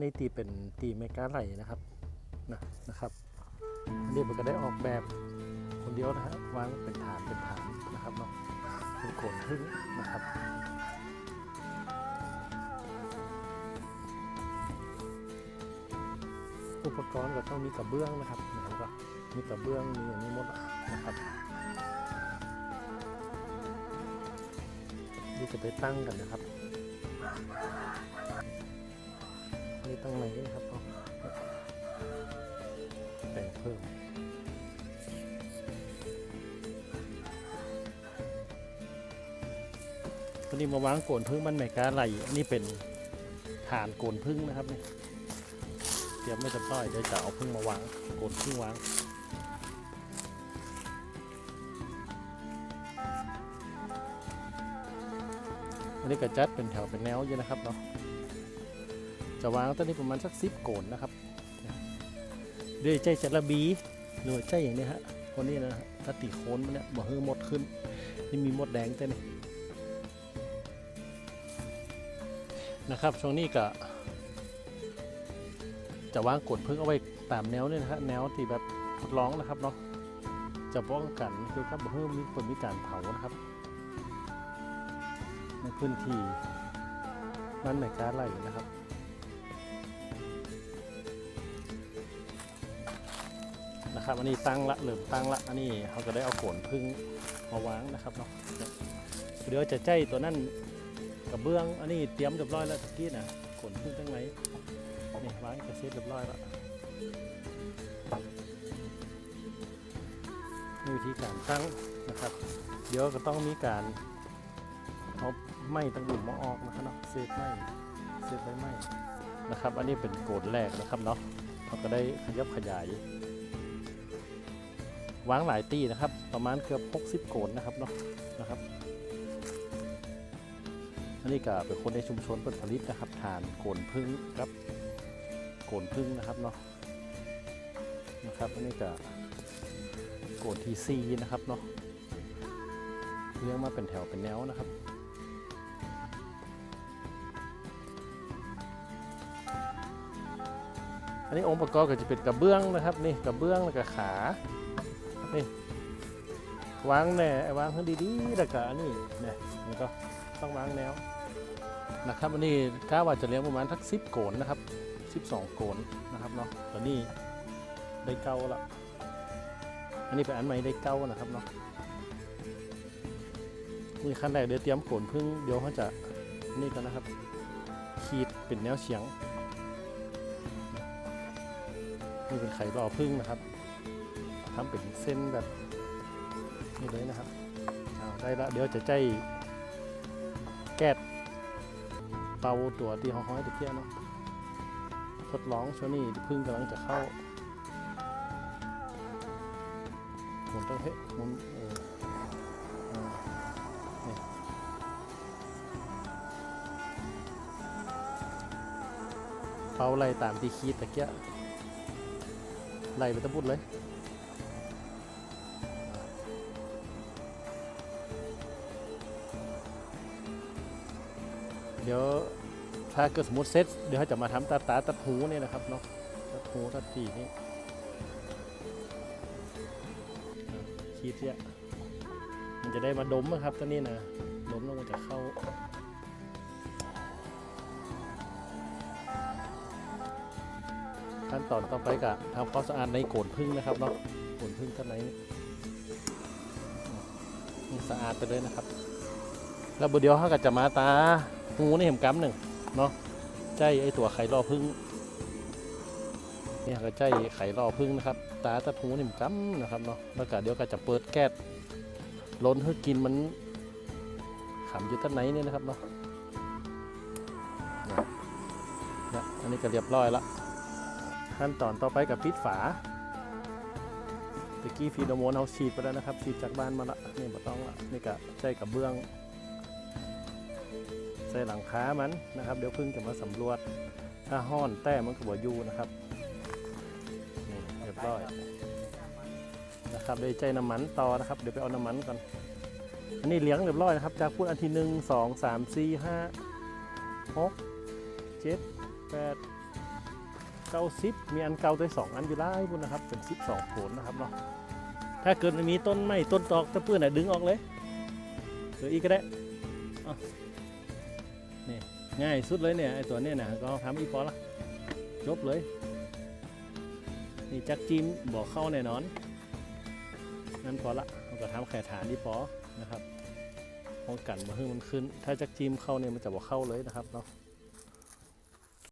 นี่ตีเป็นตีไมก้าไหลนะครับนะนะครับอันนี้ผมก็ได้ออกแบบคนเดียวนะฮะวางเป็นฐานเป็นฐานนะครับเนาะเป็นโขนพึ่งนะครับอุปกรณ์ก็ต้องมีกระเบื้องนะครับนะครับก็มีกระเบื้องมีอย่างนี้หมดนะครับนี่จะไปตั้งกันนะครับีตั้งไหนครับเอาแต่งเพิ่มวันนี้มาวางโกนพึ่งมันไม่กล้าไหลอันนี้เป็นฐานโกนพึ่งนะครับนี่เตรียมไม่จะต้อยเดี๋ยวจะเอาพึ่งมาวางโกนพึ่งวางอันนี้ก็จัดเป็นแถวเป็นแนวอยู่นะครับเนาะ จะวางต้นนี้ประมาณสักซิปโกนนะครับด้วยใจจระบีหรือว่าใจอย่างนี้ฮะคนนี้นะฮะถ้าตีโคนมันเนี่ยบ่ให้หมดขึ้น นี่มีหมดแดงเต้นนะครับช่วงนี้ก็จะวางกดพึ่งเอาไว้ตามแนวนี่นะฮะแนวที่แบบทดลองนะครับเนาะจะป้องกันคือครับบ่ให้มีคนมีการเผานะครับในพื้นที่นั่นในการไล่นะครับ นะครับ อันนี้ตั้งละเริ่มตั้งละอันนี้เขาก็ได้เอาขนพึ่งมาวางนะครับเนาะเดี๋ยวจะใจตัวนั้นกระเบื้องอันนี้เตรียมเรียบร้อยแล้วตะกี้นะขนพึ่งตั้งไหนนี่วางกระเซ็ตเรียบร้อยแล้วนี่วิธีการตั้งนะครับ เดี๋ยวก็ต้องมีการเอาไม้ตั้งดุ่มมาออกนะครับเนาะเศษไม้เศษใบไม้นะครับ อันนี้เป็นโกนแรกนะครับเนาะเขาก็ได้ขยับขยาย วางหลายตีนะครับ ประมาณเกือบ60โกนนะครับเนาะนะครับอันนี้ก็เป็นคนในชุมชนเปิดผลิตนะครับทานโกนพึ่งครับโกนพึ่งนะครับเนาะนะครับอันนี้ก็โกนทีซีนะครับเนาะเลี้ยงมาเป็นแถวเป็นแนวนะครับอันนี้องค์ประกอบก็จะเป็นกระเบื้องนะครับนี่กระเบื้องแล้วก็ขา นี่วางแน่วางให้ดีๆแล้วก็อันนี้เนี่ยมันก็ต้องวางแนวนะครับอันนี้ก้าว่าจะเลี้ยงประมาณทักสิบโกนนะครับสิบสองโกนนะครับเนาะตอนนี้ได้เก้าละอันนี้เป็นอันใหม่ได้เก้านะครับเนาะนี่ขั้นแรกเดี๋ยวเตรียมโกนพึ่งเดี๋ยวเขาจะนี่กันนะครับ ขีดเป็นแนวเฉียงนี่เป็นไข่รอพึ่งนะครับ ทำเป็นเส้นแบบนี้เลยนะครับเอาได้ละเดี๋ยวจะใจแก๊สเป่าตัวที่ห้อยๆตะเกียบเนาะทดลองช่วงนี้พึ่งกำลังจะเข้าหมุนต้องเฮ้หมุนเออเป่าไล่ตามที่คีดตะเกียบไล่ไปตะบุดเลย เดี๋ยวถ้าเกิดสมมติเซตเดี๋ยวเขาจะมาทำตาตาตัดหูเนี่ยนะครับเนาะตัดหูตัดปีนี่คีดเนี่ยมันจะได้มาดมนะครับตัวนี้นะดมแล้วมันจะเข้าขั้นตอนต่อไปก็ทำความสะอาดในโกนพึ่งนะครับเนาะโกนพึ่งข้างในนี่นี่สะอาดไปเลยนะครับ แล้วบุเดียวเขาก็จะมาตาหูนี่เห็มกำหนึ่งเนาะใจไอตัวไข่รอพึ่งเนี่ยก็ใจไข่รอพึ่งนะครับ ตาตาหูนี่เห็มกำนะครับเนาะแล้วก็เดี๋ยวก็จะเปิดแก๊สล้นให้กินมันขำอยู่ต้นไหนเนี่ยนะครับเนาะนี่อันนี้ก็เรียบร้อยละขั้นตอนต่อไปกับปิดฝาตะกี้ฟีโดโมนเอาฉีดไปแล้วนะครับฉีดจากบ้านมาละนี่บ่ต้องละนี่ก็ใช้กับเบื้อง ใส่หลังคามันนะครับ เดี๋ยวพึ่งจะมาสำรวจ ถ้าห้อนแต้มันก็บ่อยู่นะครับนี่เรียบร้อยนะครับเดี๋ยวใจน้ำมันต่อนะครับ เดี๋ยวไปเอาน้ำมันก่อน อันนี้เลี้ยงเรียบร้อยนะครับ จากพูดอันที่หนึ่งสองสามสี่ห้าหกเจ็ดแปดเก้าสิบมีอันเก่าตัวสองอันอยู่ไล่บุญนะครับ เป็นสิบสองผลนะครับเนาะถ้าเกิดมีต้นไม้ต้นตอกตะเปื้อนไหนะดึงออกเลยหรืออีกก็ได้ นี่ง่ายสุดเลยเนี่ยไอตัวเนี้ยนะก็ทำอีพอละจบเลยนี่จักจิ้มบอกเข้าแน่นอนนั่นพอละเราก็ทำแข่ฐานที่พอนะครับป้องกันมาให้มันขึ้น ถ้าจักจิ้มเข้าเนี่ยมันจะบอกเข้าเลยนะครับเนาะ